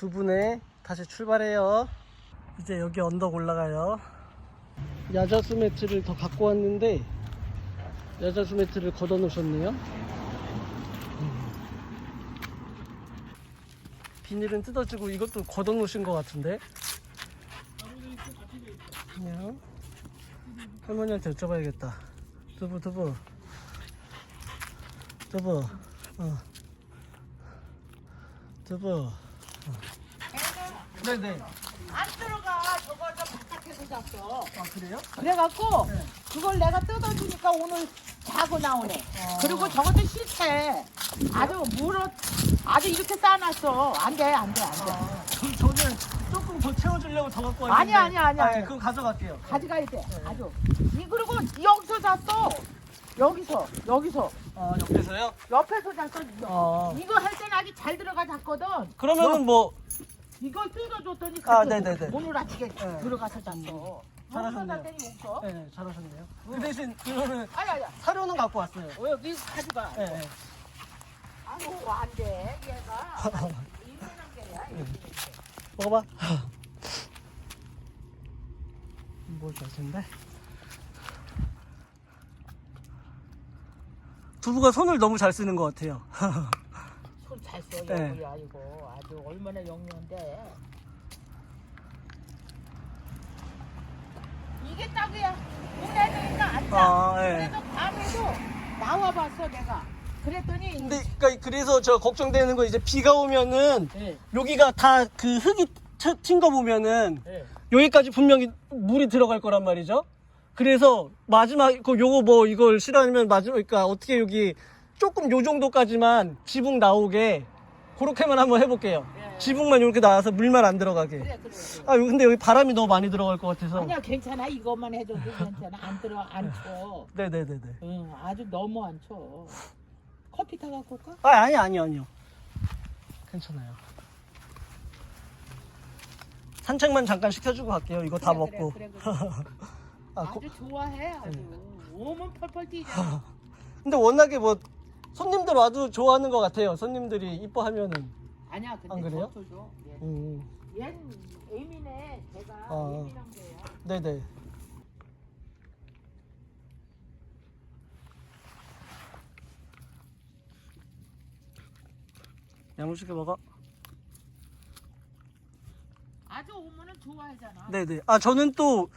두 분에 다시 출발해요. 이제 여기 언덕 올라가요. 야자수 매트를 더 갖고 왔는데 야자수 매트를 걷어 놓으셨네요. 음. 비닐은 뜯어지고 이것도 걷어 놓으신 것 같은데. 그냥 할머니한테 여쭤봐야겠다. 두부 두부 두부 어 두부 네네. 안 들어가. 저거 저 바깥에서 잤어. 아 그래요? 그래갖고 네. 그걸 내가 뜯어주니까 오늘 자고 나오네. 그리고 저것도 싫대. 아주 물어 아주 이렇게 싸놨어. 안 돼 안 돼 안 돼. 아, 저, 저는 조금 더 채워주려고 더 갖고 왔는데. 아니야, 아니야, 아니야, 아, 예, 아니야. 그거 가져갈게요. 가져가야 돼. 아주. 이 그리고 여기서 잤어 여기서 여기서. 아 옆에서요? 옆에서 잤어 어. 이거 할 때는 아주 잘 들어가 잤거든. 그러면은 뭐 이걸 뜯어줬더니 아, 네네네. 오늘 아침에 네. 들어가서 잤어. 잘하셨네요. 여기서 잤더니 여기서 네, 잘하셨네요. 그 대신 그러면 아야 아야. 사료는 갖고 왔어요. 어, 여기 가져가 네, 네. 아유 안 돼. 얘가. 이만한 개야 먹어봐. 뭘 좋아하시는데? 두부가 손을 너무 잘 쓰는 것 같아요 손잘 써, 네. 여보야 이거 아주 얼마나 영리한데. 이게 딱이야. 오래되니까 안 자. 아, 예. 그래도 밤에도 나와봤어 내가. 그랬더니 근데 그러니까 그래서 저 걱정되는 거 이제 비가 오면은 예, 여기가 다 그 흙이 튄 거 보면은 예. 여기까지 분명히 물이 들어갈 거란 말이죠. 그래서 마지막 그 요거 뭐 이걸 실하면 마지막 그러니까 어떻게 여기 조금 요 정도까지만 지붕 나오게 그렇게만 한번 해볼게요. 예. 지붕만 이렇게 나와서 물만 안 들어가게. 그래 그래. 그래. 아 근데 여기 바람이 너무 많이 들어갈 것 같아서. 아니야 괜찮아 이것만 해줘도 괜찮아 안 들어 안 쳐. 네네네네. 응 아주 너무 안 쳐. 커피 타 갖고 올까? 아 아니 아니 아니요. 괜찮아요. 산책만 잠깐 시켜주고 갈게요. 이거 다 그래, 그래, 먹고. 그래, 그래. 아, 아주 고- 좋아해 아주. 네. 몸은 펄펄 뛰잖아. 근데 워낙에 뭐 손님들 와도 좋아하는 것 같아요. 손님들이 이뻐하면은. 아니야 근데 안 그래요? 줘 얘. 음, 얜 예민해 제가 아. 예민한 거야 네네. 야무지게 먹어. 아주 오면은 좋아하잖아 네네. 아 저는 또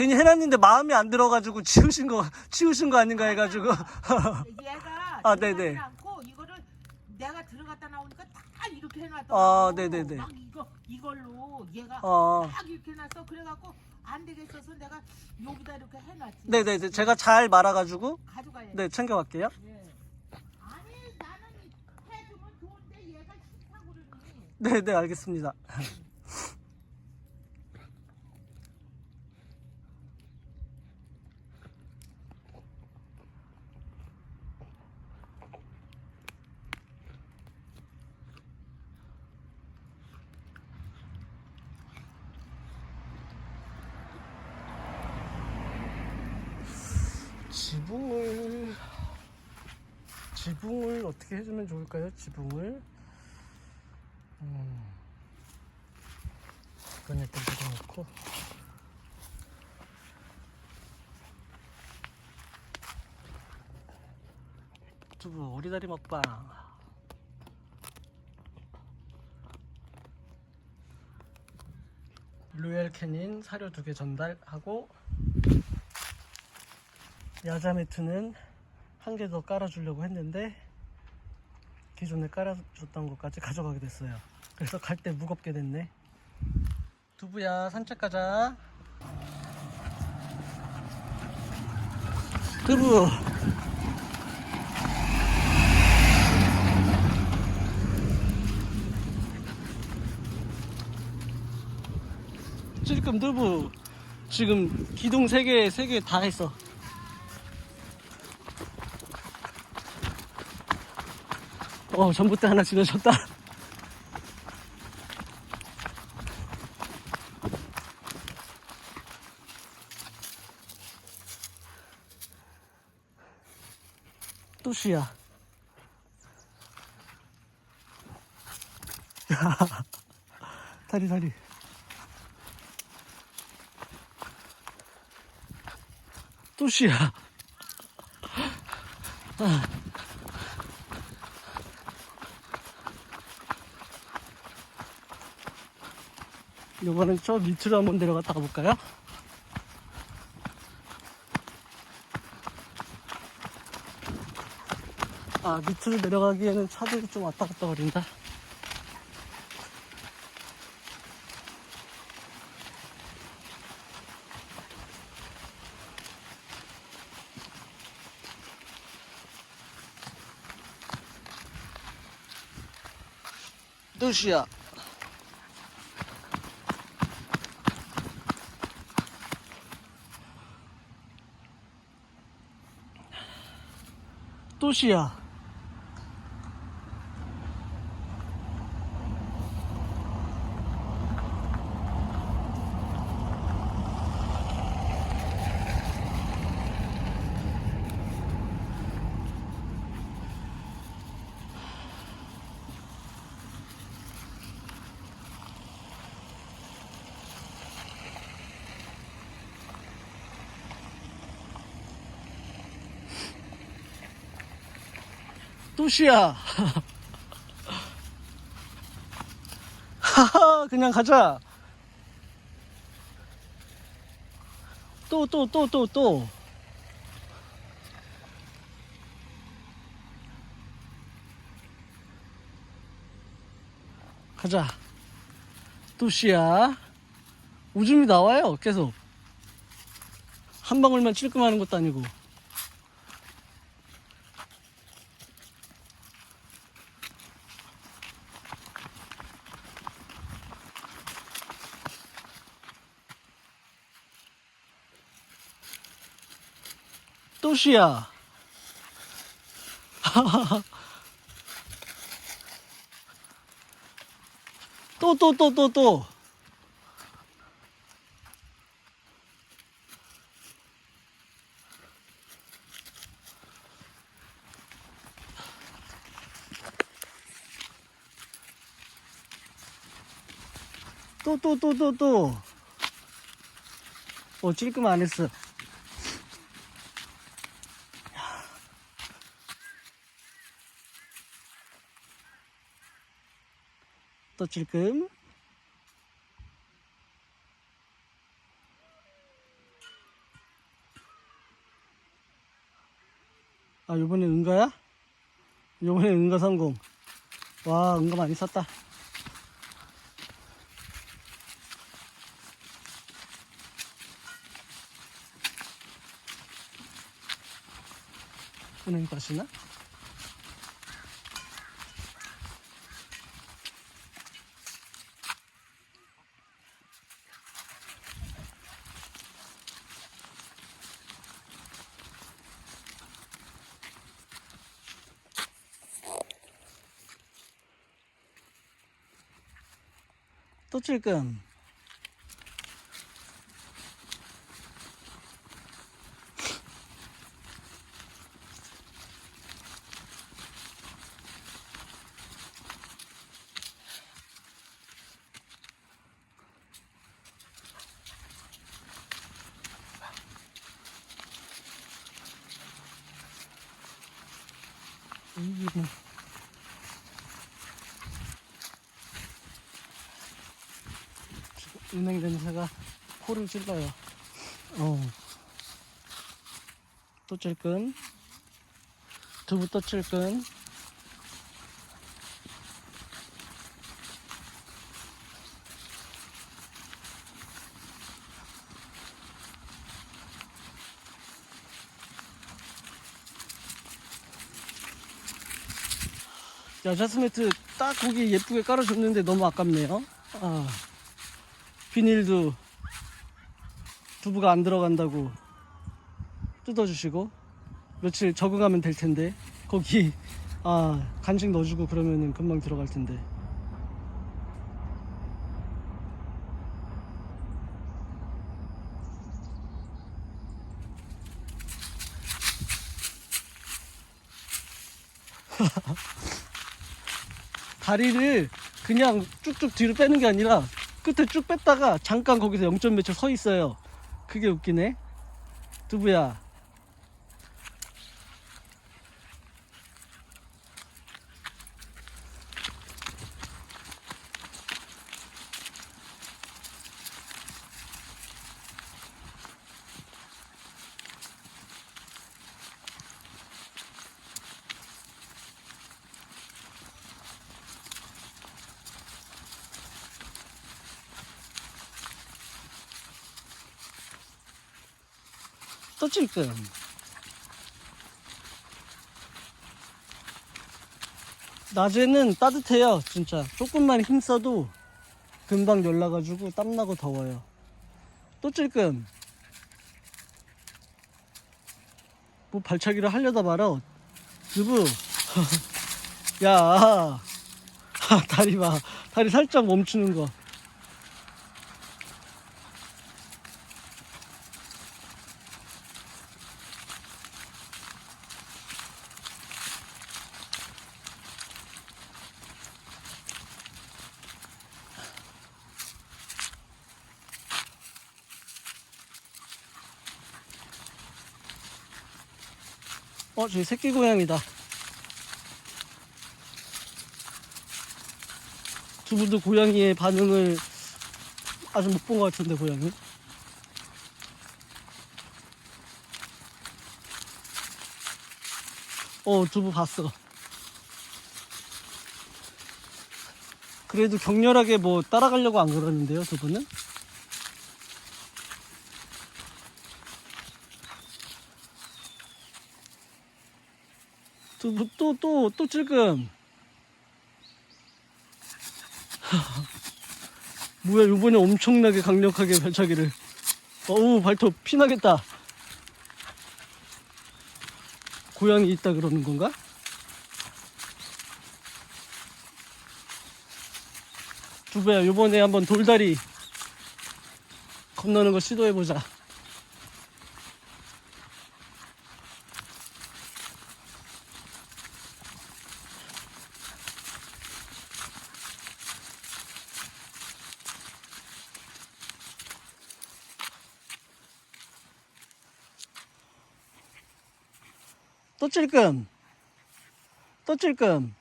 괜히 해놨는데 마음에 안 들어가지고 치우신 거 치우신 거 아닌가 해가지고. 얘가 아, 네네. 않고 이거를 내가 들어갔다 나오니까 딱 이렇게 해놨더라고 아, 네네네. 막 이거 이걸로 얘가 어. 딱 이렇게 해놨어 그래갖고 안 되겠어서 내가 여기다 이렇게 해놨지 네네네. 제가 잘 말아가지고 가져가야 네 챙겨갈게요. 예. 아니 나는 해주면 좋은데 얘가 싫다고 그러니 네네 알겠습니다. 지붕을 지붕을 어떻게 해주면 좋을까요? 지붕을? 음, 이건 일단 뜯어놓고. 두부 오리다리 먹방. 로얄 캐닌 사료 두 개 전달하고 야자 매트는 한 개 더 깔아주려고 했는데 기존에 깔아줬던 것까지 가져가게 됐어요. 그래서 갈 때 무겁게 됐네. 두부야 산책 가자. 두부. 지금 두부 지금 기둥 세개세개다 했어. 어, 전봇대 하나 지나쳤다. 또 쉬야. 다리 다리 또시야 아. 이번엔 저 밑으로 한번 내려갔다 가볼까요? 아 밑으로 내려가기에는 차들이 좀 왔다 갔다 거린다 또시야 또 또시야. 하하 그냥 가자. 또또 또 또 또. 가자. 또시야. 오줌이 나와요 계속. 한 방울만 찔끔하는 것도 아니고 또시야. 또, 또, 또, 또, 또. 또, 또, 또, 또, 또. 어, 찔끔 안 했어. 또 찔끔 아 요번에 은가야? 요번에 은가 성공 와 은가 많이 샀다 은행 가시나? 또 찔끔 이거 은행 냄새가 코를 찔러요. 어. 또 찔끔. 두부 또 찔끔. 야, 자스매트 딱 거기 예쁘게 깔아줬는데 너무 아깝네요. 아. 비닐도 두부가 안 들어간다고 뜯어주시고 며칠 적응하면 될 텐데 거기 아 간식 넣어주고 그러면은 금방 들어갈 텐데. 다리를 그냥 쭉쭉 뒤로 빼는 게 아니라 끝에 쭉 뺐다가 잠깐 거기서 0점 몇초 서 있어요. 그게 웃기네. 두부야. 또 찔끔. 낮에는 따뜻해요, 진짜. 조금만 힘써도 금방 열나가지고 땀나고 더워요. 또 찔끔. 뭐 발차기를 하려다 말아. 유부. 야. 다리 봐. 다리 살짝 멈추는 거. 어, 저기 새끼 고양이다. 두 분도 고양이의 반응을 아직 못 본 것 같은데, 고양이. 어, 두부 봤어. 그래도 격렬하게 뭐 따라가려고 안 그러는데요, 두 분은? 또, 또, 또, 또 찔끔. 뭐야, 요번에 엄청나게 강력하게 발차기를. 어우, 발톱 피나겠다. 고양이 있다 그러는 건가? 두부야, 요번에 한번 돌다리 건너는 거 시도해보자. 찔끔. 또 찔끔.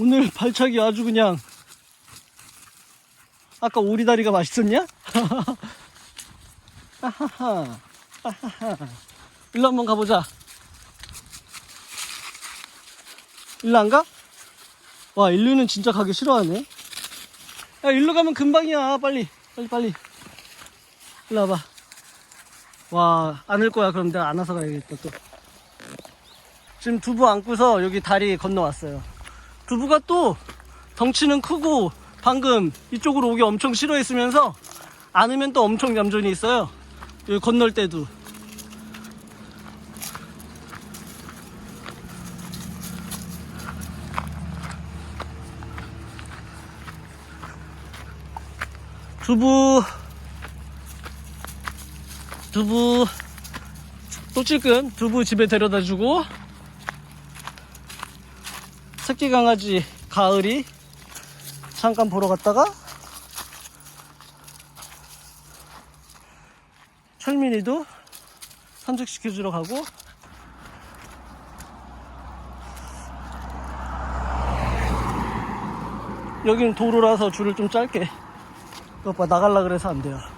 오늘 발차기 아주 그냥. 아까 오리다리가 맛있었냐? 일로 한번 가보자. 일로 안 가? 와, 일루는 진짜 가기 싫어하네. 야, 일로 가면 금방이야. 빨리. 빨리, 빨리. 일로 와봐. 와, 안을 거야. 그럼 내가 안아서 가야겠다, 또. 지금 두부 안고서 여기 다리 건너왔어요. 두부가 또 덩치는 크고 방금 이쪽으로 오기 엄청 싫어했으면서 안으면 또 엄청 얌전히 있어요. 여기 건널 때도. 두부 두부 또 찔끔 두부 집에 데려다 주고 새끼 강아지 가을이 잠깐 보러 갔다가 철민이도 산책시켜주러 가고 여기는 도로라서 줄을 좀 짧게. 오빠 나갈라 그래서 안 돼요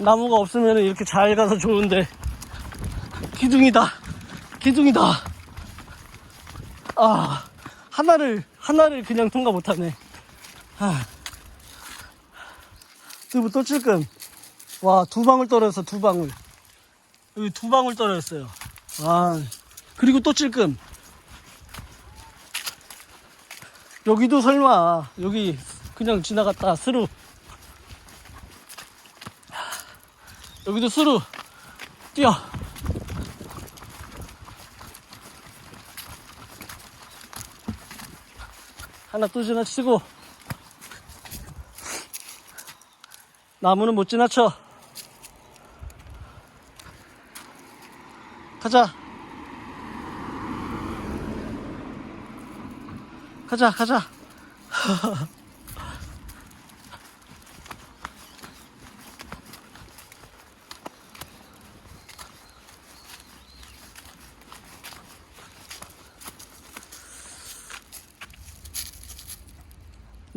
나무가 없으면 이렇게 잘 가서 좋은데. 기둥이다. 기둥이다. 아 하나를 하나를 그냥 통과 못하네. 아. 두부 또 찔끔. 와두 방울 떨어졌어 두 방울. 여기 두 방울 떨어졌어요. 아 그리고 또 찔끔. 여기도 설마 여기 그냥 지나갔다 스루 여기도 스루 뛰어 하나 또 지나치고 나무는 못 지나쳐. 가자. 가자, 가자.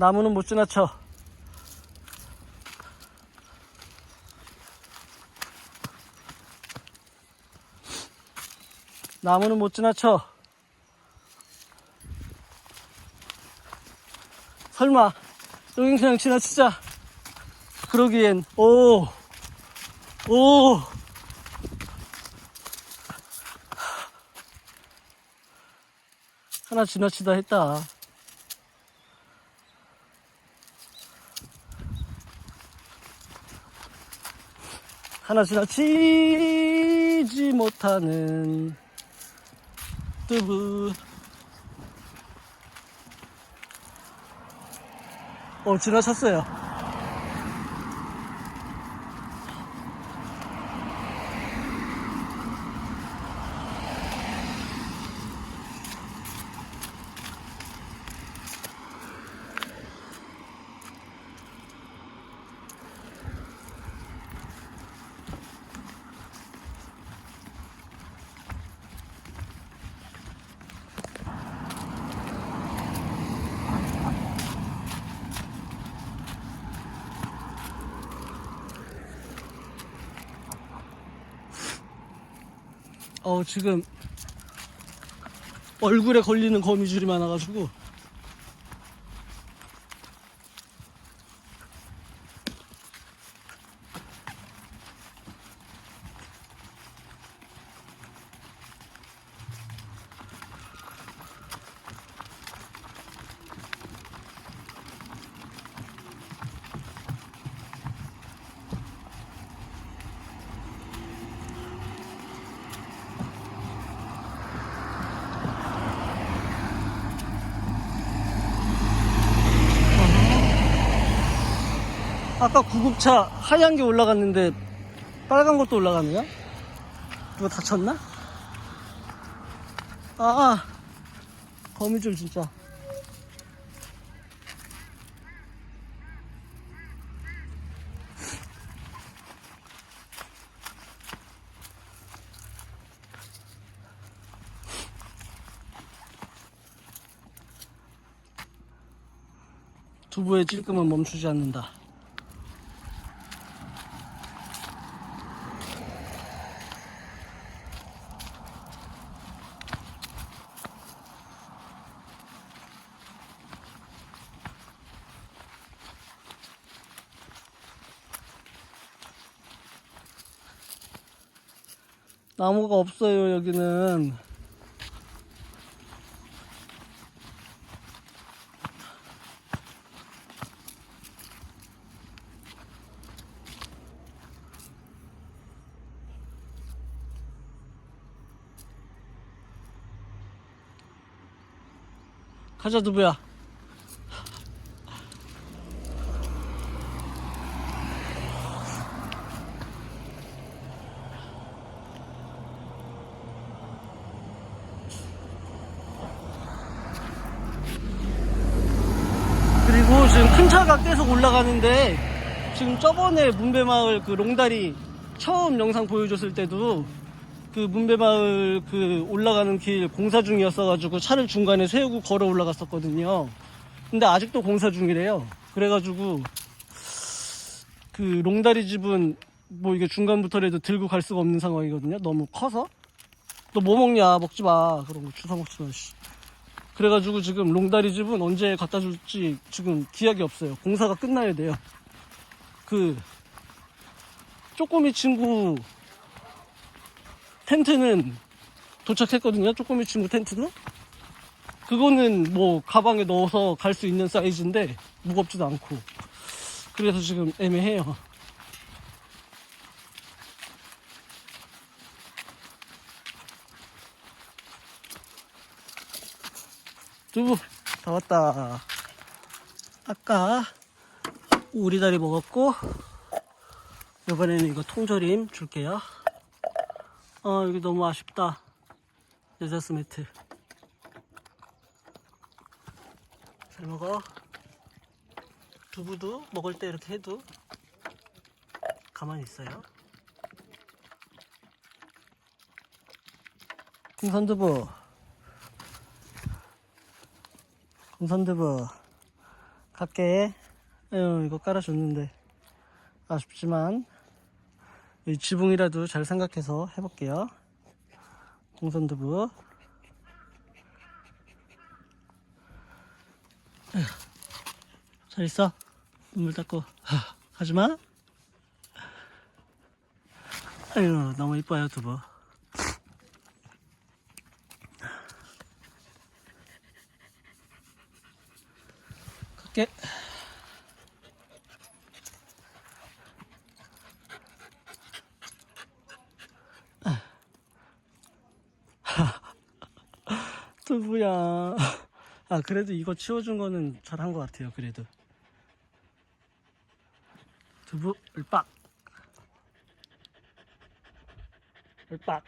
나무는 못 지나쳐. 나무는 못 지나쳐. 설마, 여긴 그냥 지나치자. 그러기엔, 오, 오. 하나 지나치다 했다. 하나 지나치지 못하는 두부. 어 지나쳤어요 어 지금 얼굴에 걸리는 거미줄이 많아가지고 아까 구급차 하얀 게 올라갔는데 빨간 것도 올라가네요? 누가 다쳤나? 아, 아. 거미줄 진짜. 두부의 찔끔은 멈추지 않는다. 나무가 없어요, 여기는. 가자, 두부야. 그리고 지금 큰 차가 계속 올라가는데 지금 저번에 문배마을 그 롱다리 처음 영상 보여줬을 때도 그 문배마을 그 올라가는 길 공사 중이었어가지고 차를 중간에 세우고 걸어 올라갔었거든요. 근데 아직도 공사 중이래요. 그래가지고 그 롱다리 집은 뭐 이게 중간부터라도 들고 갈 수가 없는 상황이거든요. 너무 커서. 너 뭐 먹냐? 먹지 마. 그런 거 주워 먹지 마. 씨. 그래가지고 지금 롱다리 집은 언제 갖다 줄지 지금 기약이 없어요. 공사가 끝나야 돼요. 그 쪼꼬미 친구 텐트는 도착했거든요. 쪼꼬미 친구 텐트는. 그거는 뭐 가방에 넣어서 갈 수 있는 사이즈인데 무겁지도 않고. 그래서 지금 애매해요. 두부 다 왔다. 아까 오리다리 먹었고 이번에는 이거 통조림 줄게요. 어, 여기 너무 아쉽다. 여자스 매트. 잘 먹어. 두부도 먹을 때 이렇게 해도 가만히 있어요. kum선두부. Kum선두부. 갈게. 에휴, 이거 깔아줬는데. 아쉽지만, 이 지붕이라도 잘 생각해서 해볼게요. 공선두부. 에휴, 잘 있어. 눈물 닦고. 하, 가지마. 아유, 너무 이뻐요, 두부. 갈게. 두부야. 아, 그래도 이거 치워준 거는 잘한 것 같아요, 그래도. 두부, 을박. 을박.